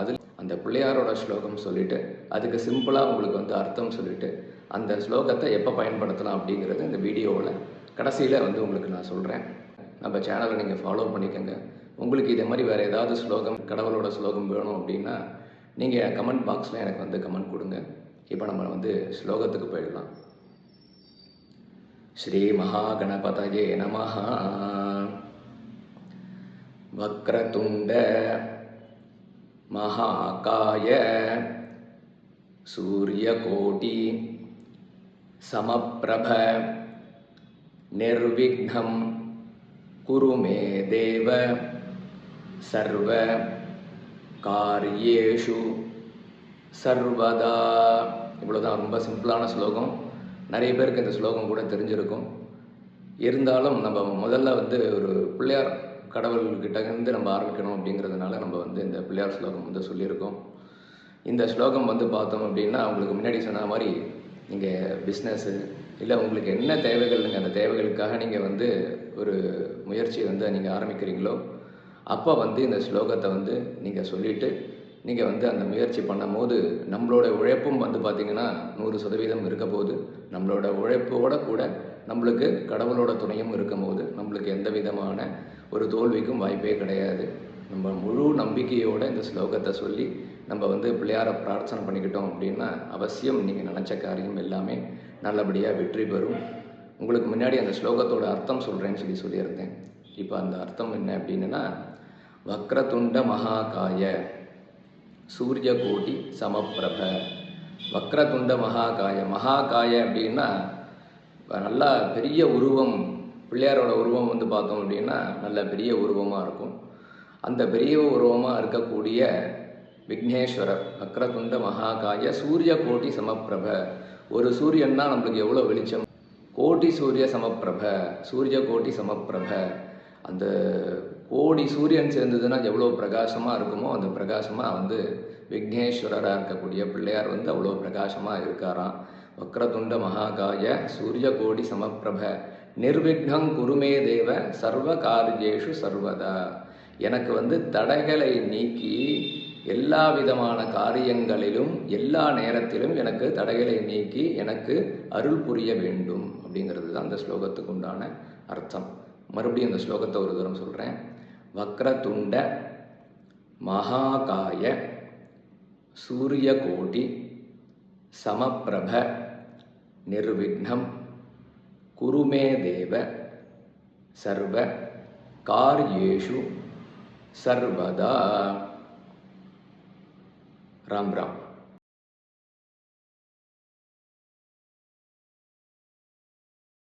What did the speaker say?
அதில் அந்த பிள்ளையாரோட ஸ்லோகம் சொல்லிவிட்டு அதுக்கு சிம்பிளாக உங்களுக்கு வந்து அர்த்தம் சொல்லிவிட்டு அந்த ஸ்லோகத்தை எப்போ பயன்படுத்தலாம் அப்படிங்கிறது இந்த வீடியோவில் கடைசியில் வந்து உங்களுக்கு நான் சொல்கிறேன் நம்ம சேனலை நீங்கள் ஃபாலோ பண்ணிக்கோங்க. உங்களுக்கு இதே மாதிரி வேறு ஏதாவது ஸ்லோகம் கடவுளோட ஸ்லோகம் வேணும் அப்படின்னா நீங்கள் கமெண்ட் பாக்ஸில் எனக்கு வந்து கமெண்ட் கொடுங்க. இப்போ நம்ம வந்து ஸ்லோகத்துக்கு போயிடலாம். ஸ்ரீ மகாகணபதயே நம வக்ரதுண்ட महाकाय सूर्यकोटि समप्रभ निर्विघ्नं कुरु मे देव सर्वकार्येषु சர்வதா இவ்வளோதான் ரொம்ப சிம்பிளான ஸ்லோகம் நிறைய பேருக்கு இந்த ஸ்லோகம் கூட தெரிஞ்சிருக்கும் இருந்தாலும் நம்ம முதல்ல வந்து ஒரு பிள்ளையார் கடவுள்கிட்டருந்து நம்ம ஆரம்பிக்கணும் அப்படிங்கிறதுனால நம்ம வந்து இந்த பிள்ளையார் ஸ்லோகம் வந்து சொல்லியிருக்கோம். இந்த ஸ்லோகம் வந்து பார்த்தோம் அப்படின்னா உங்களுக்கு முன்னாடி சொன்ன மாதிரி நீங்கள் பிஸ்னஸ்ஸு இல்லை உங்களுக்கு என்ன தேவைகள் நீங்கள் அந்த தேவைகளுக்காக நீங்கள் வந்து ஒரு முயற்சியை வந்து நீங்கள் ஆரம்பிக்கிறீங்களோ அப்போ வந்து இந்த ஸ்லோகத்தை வந்து நீங்கள் சொல்லிவிட்டு நீங்கள் வந்து அந்த முயற்சி பண்ணும்போது நம்மளோட உழைப்பும் வந்து பார்த்திங்கன்னா நூறு சதவீதம் இருக்க போது நம்மளோட உழைப்போட கூட நம்மளுக்கு கடவுளோட துணையும் இருக்கும்போது நம்மளுக்கு எந்த விதமான ஒரு தோல்விக்கும் வாய்ப்பே கிடையாது. நம்ம முழு நம்பிக்கையோட இந்த ஸ்லோகத்தை சொல்லி நம்ம வந்து பிள்ளையாரை பிரார்த்தனை பண்ணிக்கிட்டோம் அப்படின்னா அவசியம் நீங்கள் நினச்ச காரியம் எல்லாமே நல்லபடியாக வெற்றி பெறும். உங்களுக்கு முன்னாடி அந்த ஸ்லோகத்தோட அர்த்தம் சொல்கிறேன்னு சொல்லி சொல்லியிருந்தேன். இப்போ அந்த அர்த்தம் என்ன அப்படின்னா வக்ரதுண்ட மகாகாய. சூரிய கோட்டி சமப்பிரப. வக்ரதுண்ட மகாகாய. மகாகாய அப்படின்னா நல்லா பெரிய உருவம் பிள்ளையாரோட உருவம் வந்து பார்த்தோம் அப்படின்னா நல்ல பெரிய உருவமாக இருக்கும். அந்த பெரிய உருவமாக இருக்கக்கூடிய விக்னேஸ்வரர் வக்ரதுண்ட மகாகாய சூரிய கோட்டி சமப்பிரப. ஒரு சூரியன்னா நம்மளுக்கு எவ்வளோ வெளிச்சம்? கோட்டி சூரிய சமப்பிரப சூரிய கோட்டி சமப்பிரப. அந்த கோடி சூரியன் சேர்ந்ததுன்னா எவ்வளோ பிரகாசமாக இருக்குமோ அந்த பிரகாசமாக வந்து விக்னேஸ்வரராக இருக்கக்கூடிய பிள்ளையார் வந்து அவ்வளோ பிரகாசமாக இருக்காராம். வக்ரதுண்ட மகாகாய சூரிய கோடி சமப்பிரப நிர்விக்னம் குருமே தேவ சர்வ காரியேஷு சர்வதா. எனக்கு வந்து தடைகளை நீக்கி எல்லா விதமான காரியங்களிலும் எல்லா நேரத்திலும் எனக்கு தடைகளை நீக்கி எனக்கு அருள் புரிய வேண்டும் அப்படிங்கிறது தான் அந்த ஸ்லோகத்துக்கு உண்டான அர்த்தம். மறுபடியும் இந்த ஸ்லோகத்தை ஒரு தூரம் சொல்கிறேன் வக்ரதுண்ட மகாகாய சூரியகோடி சமப்பிரப நிர்விக்னம் குருமே தேவ சர்வ காரியேஷு சர்வதா. ராம் ராம்.